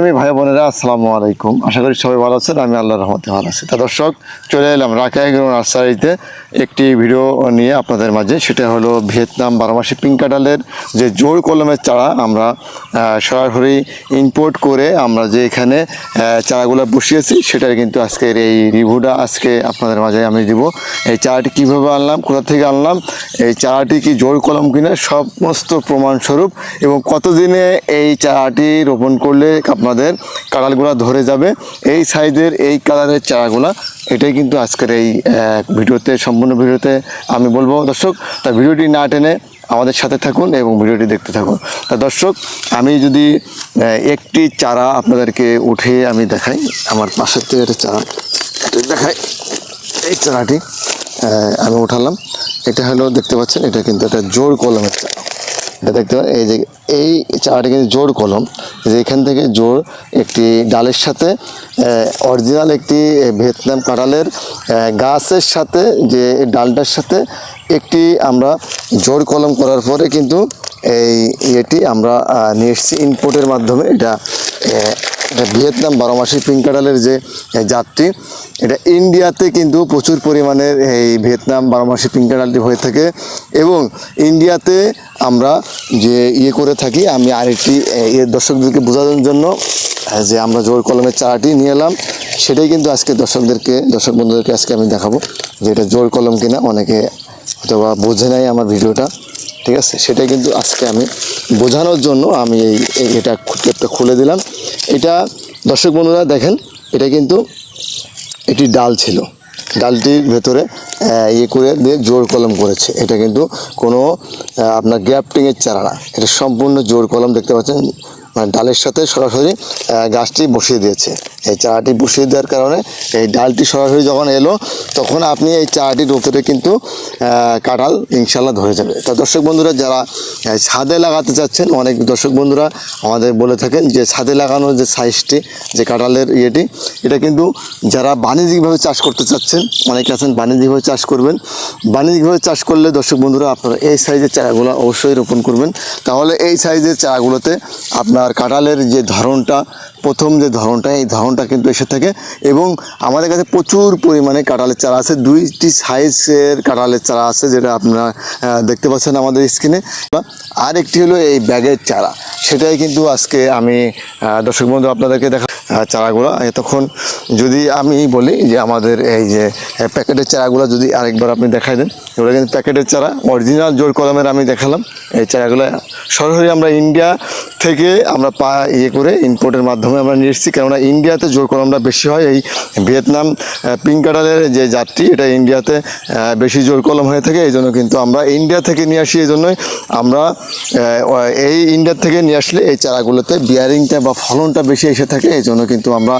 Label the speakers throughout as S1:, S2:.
S1: আমি ভাই বোনেরা আসসালামু আলাইকুম। আশা করি সবাই ভালো আছেন, আমি আল্লাহ রহমতে ভালো আছি। তা দর্শক, চলে এলাম রাকা নার্সারিতে একটি ভিডিও নিয়ে আপনাদের মাঝে। সেটা হলো ভিয়েতনাম বারোমাসি পিঙ্ক কাঁঠালের যে জোর কলমের চারা আমরা সরাসরি ইম্পোর্ট করে আমরা যে এখানে চারাগুলো বসিয়েছি, সেটার কিন্তু আজকের এই রিভিউটা আজকে আপনাদের মাঝে আমি দিব। এই চারাটি কীভাবে আনলাম, কোথা থেকে আনলাম, এই চারাটি কি জোর কলম কিনা, সমস্ত প্রমাণস্বরূপ এবং কতদিনে এই চারাটি রোপণ করলে আপনাদের কাঁড়ালগুলো ধরে যাবে। এই সাইজের এই কালারের চারাগুলা, এটাই কিন্তু আজকের এই ভিডিওতে, সম্পূর্ণ ভিডিওতে আমি বলব। দর্শক, তা ভিডিওটি না টেনে আমাদের সাথে থাকুন এবং ভিডিওটি দেখতে থাকুন। তা দর্শক, আমি যদি একটি চারা আপনাদেরকে উঠে আমি দেখাই, আমার পাশের থেকে একটা চারা দেখাই। এই চারাটি আমি উঠালাম। এটা হলো, দেখতে পাচ্ছেন, এটা কিন্তু একটা জোর কলমের চারা। দেখতে পারেন, এই যে এই চারাটা কিন্তু জোর কলম। যে এখান থেকে জোর একটি ডালের সাথে অরিজিনাল একটি ভিয়েতনাম কাঁঠালের গাছের সাথে যে ডালটার সাথে একটি আমরা জোর কলম করার পরে কিন্তু এই ইয়েটি আমরা নিয়ে এসেছি ইনপোর্টের মাধ্যমে। এটা এটা ভিয়েতনাম বারো মাসি পিঙ্ক কাঁঠালের যে জাতটি এটা ইন্ডিয়াতে কিন্তু প্রচুর পরিমাণের এই ভিয়েতনাম বারো মাসি পিঙ্ক কাঁঠালটি হয়ে থাকে এবং ইন্ডিয়াতে আমরা যে ইয়ে করে থাকি, আমি আরেকটি দর্শকদেরকে বোঝানোর জন্য যে আমরা জোর কলমের চারাটি নিয়ে এলাম। সেটাই কিন্তু আজকে দর্শকদেরকে, দর্শক বন্ধুদেরকে আজকে আমি দেখাবো যে এটা জোর কলম কিনা। অনেকে অথবা বোঝে নাই আমার ভিডিওটা। ঠিক আছে? সেটা কিন্তু আজকে আমি বোঝানোর জন্য আমি এই এটা টেপটা খুলে দিলাম। এটা, দর্শক বন্ধুরা দেখেন, এটা কিন্তু একটি ডাল ছিল। ডালটির ভেতরে ইয়ে করে দিয়ে জোর কলম করেছে। এটা কিন্তু কোনো আপনার গ্যাপটিংয়ের চারা না। এটা সম্পূর্ণ জোর কলম, দেখতে পাচ্ছেন? মানে ডালের সাথে সরাসরি গাছটি বসিয়ে দিয়েছে। এই চারাটি বসিয়ে দেওয়ার কারণে এই ডালটি সরাসরি যখন এলো, তখন আপনি এই চারাটির উপরে কিন্তু কাঁঠাল ইনশাল্লাহ ধরে যাবে। তা দর্শক বন্ধুরা, যারা ছাদে লাগাতে চাচ্ছেন, অনেক দর্শক বন্ধুরা আমাদের বলে থাকেন যে ছাদে লাগানোর যে সাইজটি, যে কাঁঠালের ইয়েটি, এটা কিন্তু যারা বাণিজ্যিকভাবে চাষ করতে চাচ্ছেন, অনেকে আছেন বাণিজ্যিকভাবে চাষ করবেন। বাণিজ্যিকভাবে চাষ করলে দর্শক বন্ধুরা, আপনারা এই সাইজের চারাগুলো অবশ্যই রোপণ করবেন। তাহলে এই সাইজের চারাগুলোতে আপনার কাঁঠালের যে ধরনটা প্রথম যে ধরনটা, এই ধরনটা কিন্তু এসে থাকে এবং আমাদের কাছে প্রচুর পরিমাণে কাঁঠালের চারা আছে। দুইটি সাইজের কাঁঠালের চারা আছে যেটা আপনারা দেখতে পাচ্ছেন আমাদের স্ক্রিনে। আর একটি হলো এই ব্যাগের চারা। সেটাই কিন্তু আজকে আমি দর্শক বন্ধু, আপনাদেরকে দেখা চারাগুলো। তখন যদি আমি বলি যে আমাদের এই যে প্যাকেটের চারাগুলো যদি আরেকবার আপনি দেখাই দেন, এগুলো কিন্তু প্যাকেটের চারা। অরিজিনাল জোর কলমের আমি দেখালাম। এই চারাগুলো সরাসরি আমরা ইন্ডিয়া থেকে আমরা পা ইয়ে করে ইম্পোর্টের মাধ্যমে আমরা নিয়ে এসেছি। কেননা ইন্ডিয়াতে জোর কলমটা বেশি হয়। এই ভিয়েতনাম পিঙ্ক কাটালের যে জাতটি এটা ইন্ডিয়াতে বেশি জোর কলম হয়ে থাকে। এই জন্য কিন্তু আমরা ইন্ডিয়া থেকে নিয়ে আসি। এই জন্যই আমরা এই ইন্ডিয়া থেকে নিয়ে আসলে এই চারাগুলোতে বিয়ারিংটা বা ফলনটা বেশি এসে থাকে। এই জন্য কিন্তু আমরা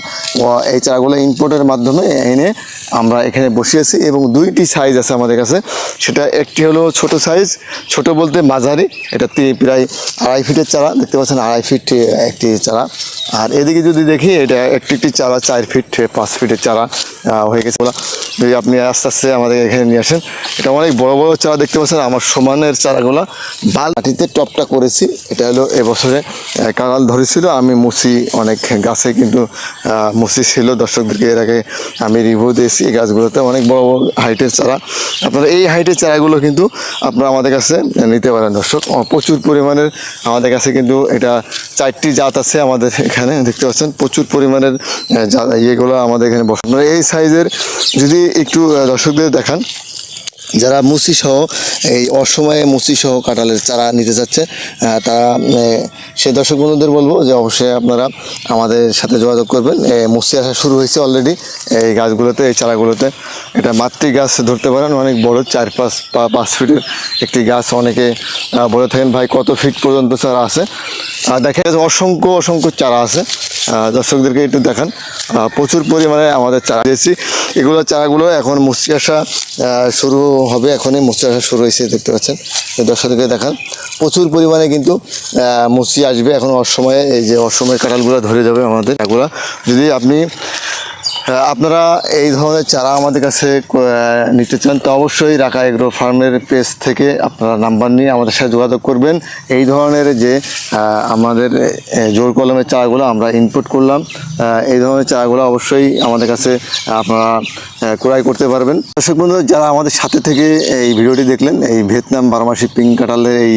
S1: এই চারাগুলো ইম্পোর্টের মাধ্যমে এনে আমরা এখানে বসিয়েছি এবং দুইটি সাইজ আছে আমাদের কাছে। সেটা একটি হলো ছোট সাইজ ছোট বলতে মাঝারি। এটা তি- প্রায় আড়াই ফিটের চারা, দেখতে পাচ্ছেন আড়াই ফিট একটি চারা। আর এদিকে যদি দেখি, এটা একটি একটি চারা, চার ফিট, পাঁচ ফিটের চারা হয়ে গেছে বলা। যদি আপনি আস্তে আস্তে আমাদের এখানে নিয়ে আসেন, এটা অনেক বড় বড় চারা দেখতে পাচ্ছেন। আমার সমানের চারাগুলো বাল মাটিতে টপটা করেছি। এটা হলো এবছরে কাঁড়াল ধরেছিল। আমি মুসি অনেক গাছে কিন্তু মুসি ছিল। দর্শকদেরকে এর আগে আমি রিভিউ দিয়েছি। এই গাছগুলোতে অনেক বড় বড় হাইটের চারা। আপনারা এই হাইটের চারাগুলো কিন্তু আপনারা আমাদের কাছে নিতে পারেন, দর্শক। প্রচুর পরিমাণের আমাদের কাছে কিন্তু এটা চারটি জাত আছে আমাদের এখানে, দেখতে পাচ্ছেন। প্রচুর পরিমাণের ইয়েগুলো আমাদের এখানে বসানো। এই সাইজের যদি একটু দর্শকদের দেখান যারা মুসি সহ এই অসময়ে মুসি সহ কাঁঠালের চারা নিতে চাচ্ছে তারা সে দর্শক বন্ধুদের বলব যে অবশ্যই আপনারা আমাদের সাথে যোগাযোগ করবেন। মুসি আসা শুরু হয়েছে অলরেডি এই গাছগুলোতে, এই চারাগুলোতে। এটা মাতৃ গাছ ধরতে পারেন, অনেক বড়, চার পাঁচ পাঁচ ফিটের একটি গাছ অনেকে বলে থাকেন, ভাই, কত ফিট পর্যন্ত চারা আছে? আর দেখা যাচ্ছে অসংখ্য অসংখ্য চারা আছে। দর্শকদেরকে একটু দেখান। প্রচুর পরিমাণে আমাদের চারা দিয়েছি। এগুলো চারাগুলো এখন মুসি আসা শুরু হবে, এখনই মুসি আসা শুরু হয়েছে, দেখতে পাচ্ছেন। দর্শকদেরকে দেখান। প্রচুর পরিমাণে কিন্তু মুসি আসবে এখন অসময়ে, এই যে অসময়ের কাঁঠালগুলো ধরে যাবে আমাদের এগুলো যদি আপনি আপনারা এই ধরনের চারা আমাদের কাছে নিতে চান, তো অবশ্যই রাকা এগ্রো ফার্মের পেজ থেকে আপনারা নাম্বার নিয়ে আমাদের সাথে যোগাযোগ করবেন। এই ধরনের যে আমাদের জোর কলমের চারাগুলো আমরা ইনপুট করলাম এই ধরনের চারাগুলো অবশ্যই আমাদের কাছে আপনারা ক্রয় করতে পারবেন। দর্শক বন্ধু যারা আমাদের সাথে থেকে এই ভিডিওটি দেখলেন, এই ভিয়েতনাম বারোমাসি পিঙ্ক কাঁঠালের এই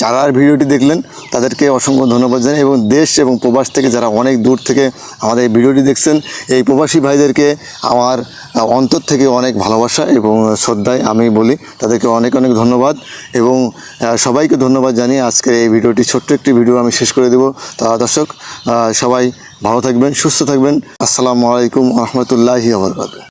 S1: চারার ভিডিওটি দেখলেন, তাদেরকে অসংখ্য ধন্যবাদ জানাই এবং দেশ এবং প্রবাস থেকে যারা অনেক দূর থেকে আমাদের এই ভিডিওটি দেখছেন, এই প্রবাসী ভাইদেরকে আমার অন্তর থেকে অনেক ভালোবাসা এবং শ্রদ্ধায় আমি বলি, তাদেরকে অনেক অনেক ধন্যবাদ এবং সবাইকে ধন্যবাদ জানিয়ে আজকের এই ভিডিওটি ছোট্ট একটি ভিডিও আমি শেষ করে দেব। তারা দর্শক সবাই ভালো থাকবেন, সুস্থ থাকবেন। আসসালামু আলাইকুম রহমতুল্লাহি আবরকাত